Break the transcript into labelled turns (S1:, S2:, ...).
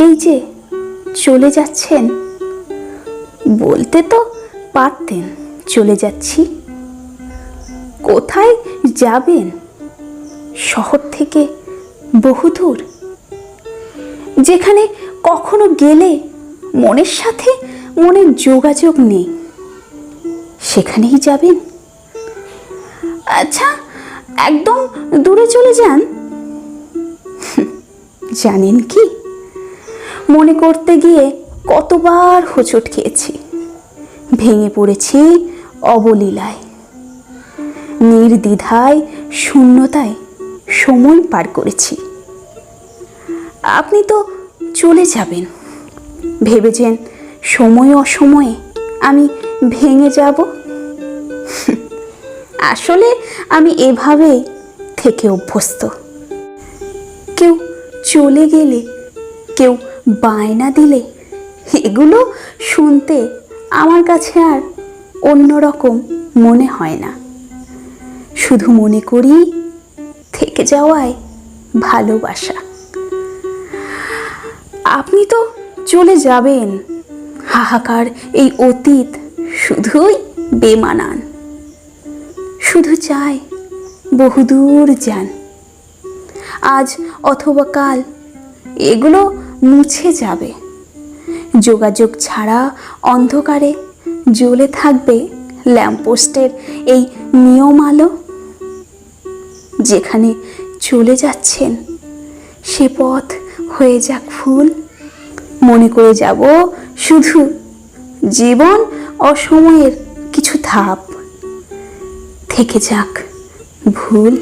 S1: এই যে চলে যাচ্ছেন। বলতে তো পারতেন চলে যাচ্ছি। কোথায় যাবেন? শহর থেকে বহুদূর। যেখানে কখনো গেলে মনের সাথে মনের যোগাযোগ নেই। সেখানেই যাবেন? আচ্ছা একদম দূরে চলে যান। জানেন কি? মনে করতে গিয়ে কতবার হোঁচট খেয়েছি। ভেঙে পড়েছি অবলীলায়। নির্দ্বিধায়, শূন্যতায় সময় পার করেছি। আপনি তো চলে যাবেন। ভেবেছেন সময় অসময়ে আমি ভেঙে যাব? আসলে আমি এভাবেই থেকে অভ্যস্ত। কেউ চলে গেলে কেউ বায়না দিলে, এগুলো শুনতে আমার কাছে আর অন্যরকম মনে হয় না। শুধু মনে করি থেকে যাওয়ায় ভালোবাসা। আপনি তো চলে যাবেন। হাহাকার এই অতীত শুধুই বেমানান। শুধু চাই বহুদূর যান। আজ অথবা কাল এগুলো মুছে যাবে। যোগাযোগ ছাড়া অন্ধকারে জ্বলে থাকবে ল্যাম্পপোস্টের এই নিয়ম আলো যেখানে চলে যাচ্ছেন, সে পথ হয়ে যাক ফুল মনে করে যাব শুধু জীবন অসময়ের কিছু ধাপ। থেকে যাক ভুল।